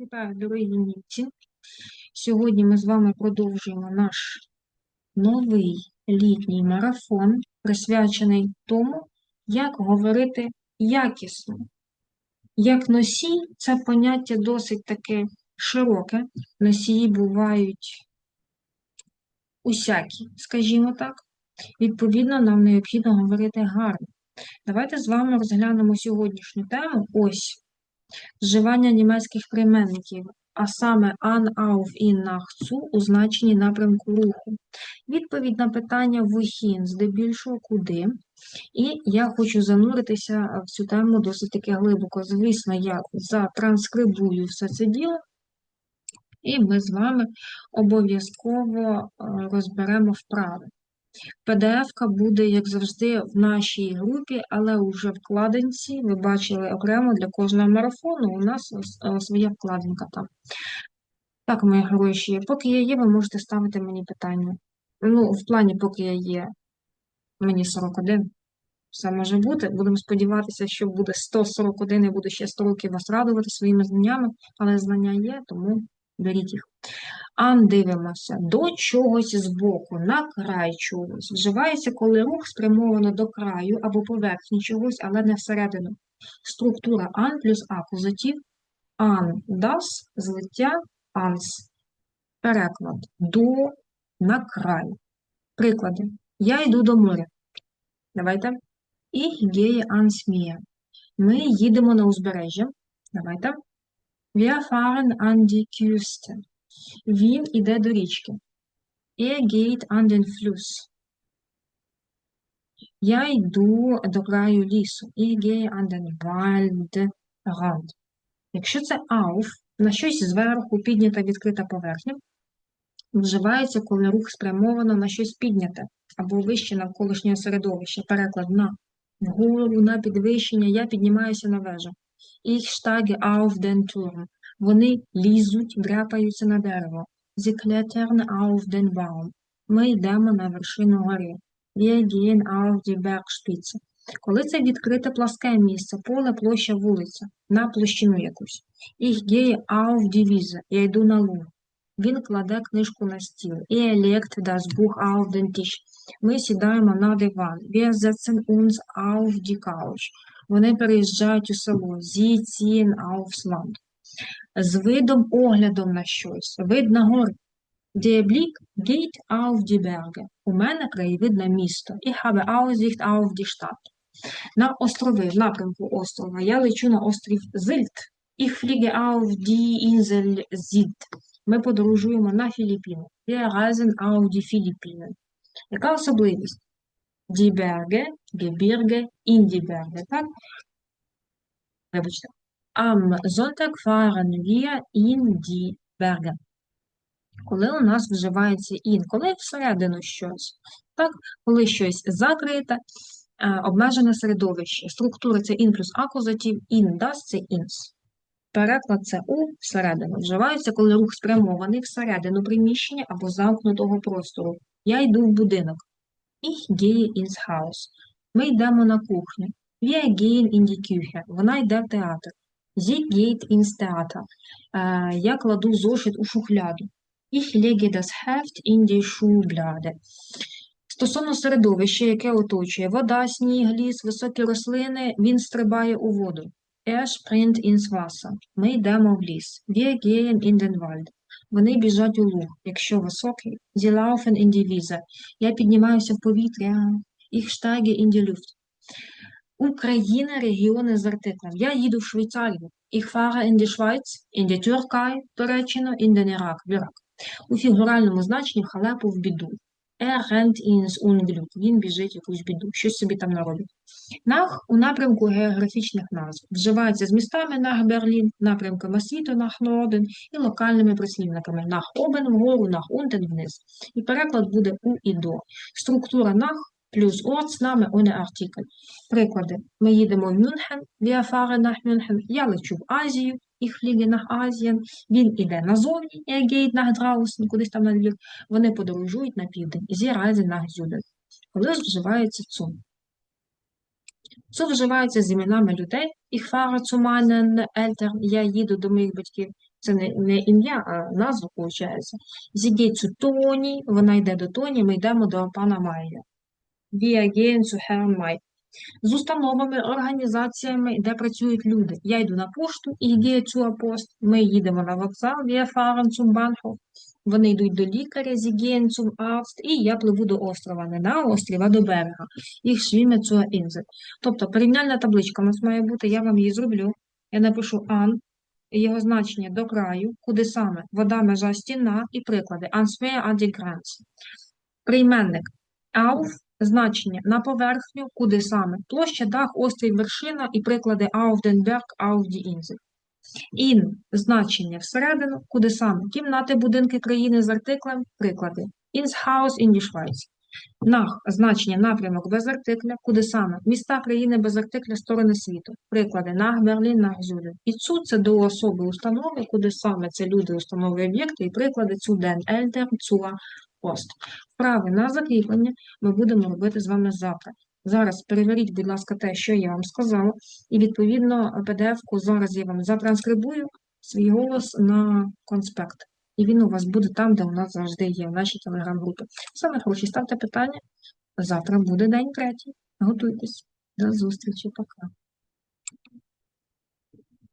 Вітаю, дорогі німці. Сьогодні ми з вами продовжуємо наш новий літній марафон, присвячений тому, як говорити якісно. Як носій, це поняття досить таке широке. Носії бувають усякі, скажімо так. Відповідно, нам необхідно говорити гарно. Давайте з вами розглянемо сьогоднішню тему. Ось вживання німецьких прийменників, а саме an, auf, in, nach, zu у значенні напрямку руху. Відповідь на питання wohin, здебільшого куди. І я хочу зануритися в цю тему досить таки глибоко. Звісно, я затранскрибую все це діло, і ми з вами обов'язково е, розберемо вправи. PDF-ка буде, як завжди, в нашій групі, але уже вкладинці. Ви бачили окремо для кожного марафону. У нас е, своя вкладинка там. Так, мої гроші, поки я є, ви можете ставити мені питання. Ну, в плані, поки я є, мені 41. Все може бути. Будемо сподіватися, що буде 141 і буду ще 100 років вас радувати своїми знаннями, але знання є, тому беріть їх. Ан дивимося до чогось збоку, на край чогось. Вживається, коли рух спрямовано до краю або поверхні чогось, але не всередину. Структура ан плюс акузатив. Ан дас, злиття анс. Переклад до на край. Приклади. Я йду до моря. Давайте. Gehe ans Meer. Ми їдемо на узбережжя. Давайте. Wir fahren an die Küste. Він іде до річки. Er geht an den Fluss. Я йду до краю лісу. Ich gehe an den Waldrand. Якщо це auf, на щось зверху піднята відкрита поверхня, вживається, коли рух спрямовано на щось підняте або вище навколишнього середовища. Переклад на вгору, на підвищення, я піднімаюся на вежу. Ich steige auf den Turm. Вони лізуть, дряпаються на дерево. Sie klettern auf den. Ми йдемо на вершину гори. Wir gehen auf die. Коли це відкрите пласке місце, поле, площа, вулиця, на площину якусь. Ich gehe auf die. Я йду на луг. Він кладе книжку на стіл. Er legt das Buch auf den Tisch. Ми сідаємо на диван. Wir setzen uns auf die Couch. Вони переїжджають у село. Sie ziehen aufs Land з видом оглядом на щось, вид на гори. Blick geht auf die Berge. У мене краєвид на місто. Ich habe Aussicht auf die Stadt. На острови, в напрямку острова. Я лечу на острів Зильт. Ich fliege auf die Insel Sylt. Ми подорожуємо на Філіппіни. Wir reisen auf die Philippinen. Яка особливість? Die Berge, Gebirge, in die Berge, так? Вибачте. Am Sonntag fahren wir in die Berge. Коли у нас вживається in, коли всередину щось. Так, коли щось закрите, обмежене середовище. Структура це in плюс акузатив, in das це ins. Переклад це у всередину. Вживається, коли рух спрямований всередину приміщення або замкнутого простору. Я йду в будинок. Ich gehe ins Haus. Ми йдемо на кухню. Wir gehen in die Küche. Вона йде в театр. Sie geht Theater. Я кладу зошит у шухляду. Ich lege das Heft in die. Стосовно середовища, яке оточує вода, сніг, ліс, високі рослини, він стрибає у воду. Er springt. Ми йдемо в ліс. Wir gehen. Вони біжать у луг, якщо високий. Sie laufen. Я піднімаюся в повітря. Ich steige in die. Україна, регіони з артиклем. Я їду в Швейцарію. Ich fahre in die Schweiz, in die Türkei, Туреччину, in den Irak, в Ірак. У фігуральному значенні халепу в біду. Er rennt ins Unglück. Він біжить якусь біду, щось собі там наробить. Нах у напрямку географічних назв. Вживається з містами нах Берлін, напрямками світу нах Норден і локальними прислівниками нах Обен вгору, нах Унтен вниз. І переклад буде у і до. Структура нах плюс орцнами ohne артикль. Приклади. Ми їдемо в Мюнхен, wir fahren nach. Я лечу в Азію, ich fliege nach Asien. Він іде назовні, er geht nach draußen, кудись там на двір. Вони подорожують на південь. Sie reisen nach Süden. Коли вживається цум. Це вживається з іменами людей. Ich fahre zu meinen. Я їду до моїх батьків. Це не, не ім'я, а назва, виходить. Sie geht Тоні. Вона йде до Тоні. Ми йдемо до пана Майя. Herrn May. З установами, організаціями, де працюють люди. Я йду на пошту, ich gehe zur Post. Ми їдемо на вокзал, fahren zum Bahnhof. Вони йдуть до лікаря, gehen zum Arzt. І я пливу до острова, не на острів, а до берега. Ich schwimme zur Insel. Тобто порівняльна табличка у нас має бути, я вам її зроблю. Я напишу an, його значення до краю, куди саме, вода, межа, стіна і приклади. Answer an. Прийменник auf, значення на поверхню, куди саме. Площа, дах, острів, вершина і приклади auf den Berg, auf значення всередину, куди саме. Кімнати, будинки, країни з артиклем, приклади. Ins Haus in die значення напрямок без артикля, куди саме. Міста, країни без артикля, сторони світу. Приклади. Nach Berlin, nach Zürich. І цу – це до особи установи, куди саме це люди, установи, об'єкти, і приклади zu den Eltern, Post. Вправи на закріплення ми будемо робити з вами завтра. Зараз перевіріть, будь ласка, те, що я вам сказала, і відповідно PDF-ку зараз я вам затранскрибую свій голос на конспект. І він у вас буде там, де у нас завжди є, в нашій телеграм-групі. Саме хороші, ставте питання. Завтра буде день третій. Готуйтесь. До зустрічі, пока.